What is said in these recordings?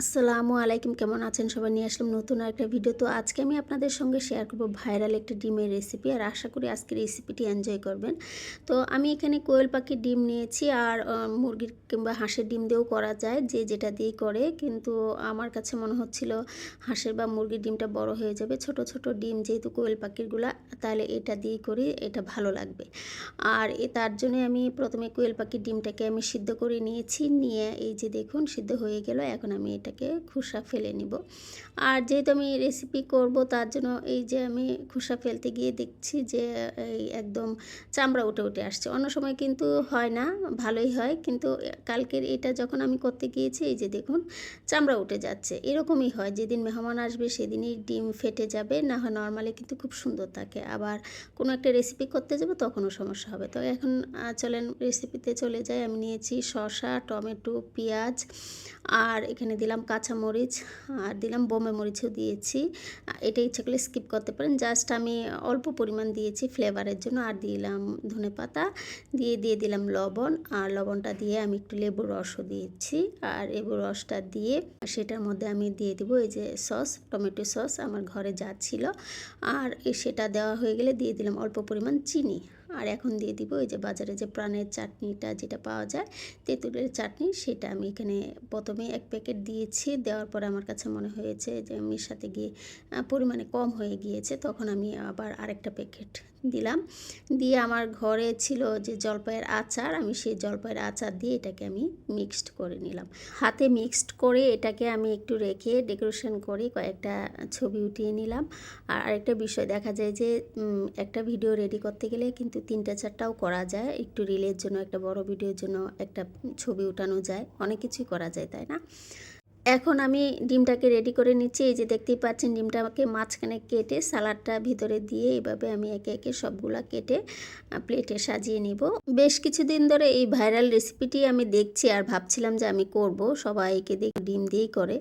আসসালামু আলাইকুম, কেমন আছেন? সবাই নিয়ে আসলাম নতুন একটা ভিডিও তো আজকে আমি আপনাদের সঙ্গে শেয়ার করব ভাইরাল একটা ডিমের রেসিপি আর আশা করি আজকের রেসিপিটি এনজয় করবেন। তো আমি এখানে কোয়েল পাখির ডিম নিয়েছি আর মুরগির কিংবা হাঁসের ডিম দিয়েও করা যায়, যে যেটা দিয়ে করে। কিন্তু আমার কাছে মনে হচ্ছিল হাঁসের বা মুরগির ডিমটা বড় হয়ে যাবে। ছোট ছোট ডিম যেহেতু কোয়েল পাখিরগুলা, তাহলে এটা দিয়ে করি, এটা ভালো লাগবে। আর এ, তার জন্য আমি প্রথমে কোয়েল পাখির ডিমটাকে আমি সিদ্ধ করে নিয়েছি। নিয়ে এই যে দেখুন, সিদ্ধ হয়ে গেল। এখন আমি এটাকে খোসা ফেলে নিব। আর যেহেতু আমি রেসিপি করব, তার জন্য এই যে আমি খোসা ফেলতে গিয়ে দেখছি যে, এই একদম চামড়া উঠে উঠে আসছে। অন্য সময় কিন্তু হয় না, ভালোই হয়। কিন্তু কালকের এটা যখন আমি করতে গিয়েছি, এই যে দেখুন, চামড়া উঠে যাচ্ছে। এরকমই হয়। যেদিন মেহমান আসবে, সেদিনই ডিম ফেটে যাবে। না হয় নর্মালি কিন্তু খুব সুন্দর থাকে। আবার কোনো একটা রেসিপি করতে যাব, তখনও সমস্যা হবে। তো এখন চলেন রেসিপিতে চলে যাই। আমি নিয়েছি শসা, টমেটো, পেঁয়াজ। আর এখানে দিলাম কাঁচামরিচ আর দিলাম বোমে মরিচও দিয়েছি। এটা ইচ্ছা করলে স্কিপ করতে পারেন। জাস্ট আমি অল্প পরিমাণ দিয়েছি ফ্লেভারের জন্য আর দিলাম ধনে পাতা, দিয়ে দিয়ে দিলাম লবণ আর লবণটা দিয়ে আমি একটু লেবুর রসও দিয়েছি। আর লেবুর রসটা দিয়ে সেটার মধ্যে আমি দিয়ে দিব এই যে সস টমেটো সস আমার ঘরে যা ছিল। আর সেটা দেওয়া হয়ে গেলে দিয়ে দিলাম অল্প পরিমাণ চিনি। আর এখন দিয়ে দিব এই যে বাজারে যে প্রাণের চাটনিটা যেটা পাওয়া যায়, তেঁতুলের চাটনি, সেটা আমি এখানে প্রথমে এক প্যাকেট দিয়েছি। দেওয়ার পরে আমার কাছে মনে হয়েছে যে মেশাতে গিয়ে পরিমাণে কম হয়ে গিয়েছে, তখন আমি আবার আরেকটা প্যাকেট দিলাম। দিয়ে আমার ঘরে ছিল যে জলপাইয়ের আচার, আমি সেই জলপাইয়ের আচার দিয়ে এটাকে আমি মিক্সড করে নিলাম। হাতে মিক্সড করে এটাকে আমি একটু রেখে ডেকোরেশন করে কয়েকটা ছবি উঠিয়ে নিলাম। আর আরেকটা বিষয় দেখা যায় যে একটা ভিডিও রেডি করতে গেলে কিন্তু তিনটা চারটাও করা যায়। একটু রিলের জন্য, একটা বড় ভিডিওর জন্য একটা ছবি উঠানো যায়। অনেক কিছুই করা যায়, তাই না? এখন আমি ডিমটাকে রেডি করে নিচ্ছি। এই যে দেখতেই পাচ্ছেন ডিমটাকে মাঝখানে কেটে সালাডটা ভিতরে দিয়ে এভাবে আমি একে একে সবগুলা কেটে প্লেটে সাজিয়ে নিব। বেশ কিছুদিন ধরে এই ভাইরাল রেসিপিটি আমি দেখছি আর ভাবছিলাম যে আমি করব। সবাইকে দেখি ডিম দিয়েই করে।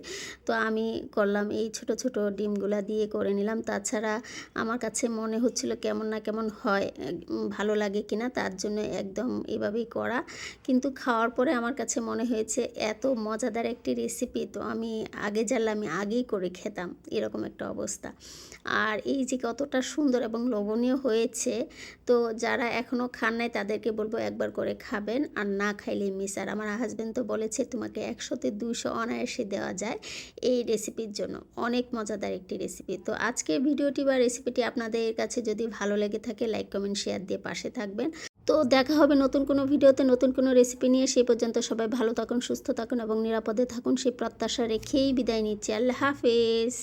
তো আমি করলাম এই ছোট ছোট ডিমগুলা দিয়ে করে নিলাম। তাছাড়া আমার কাছে মনে হচ্ছিল কেমন না কেমন হয় ভালো লাগে কিনা তার জন্য একদম এভাবেই করা। কিন্তু খাওয়ার পরে আমার কাছে মনে হয়েছে, এত মজাদার একটি রেসিপি তো আমি আগে জানলে আমি আগেই করে খেতাম, এরকম একটা অবস্থা। আর এই যে কতটা সুন্দর এবং লোভনীয় হয়েছে, তো যারা এখনও খান নাই তাদেরকে বলব একবার করে খাবেন আর না খাইলে মিস আর আমার হাজব্যান্ড তো বলেছে তোমাকে একশোতে দুইশো অনায়াসে দেওয়া যায় এই রেসিপির জন্য। অনেক মজাদার একটি রেসিপি তো আজকের ভিডিওটি বা রেসিপিটি আপনাদের কাছে যদি ভালো লেগে থাকে লাইক কমেন্ট শেয়ার দিয়ে পাশে থাকবেন। তো দেখা হবে নতুন কোনো ভিডিওতে, নতুন কোনো রেসিপি নিয়ে। সেই পর্যন্ত সবাই ভালো থাকুন, সুস্থ থাকুন এবং নিরাপদে থাকুন। সেই প্রত্যাশা রেখেই বিদায় নিচ্ছি। আল্লাহ হাফেজ।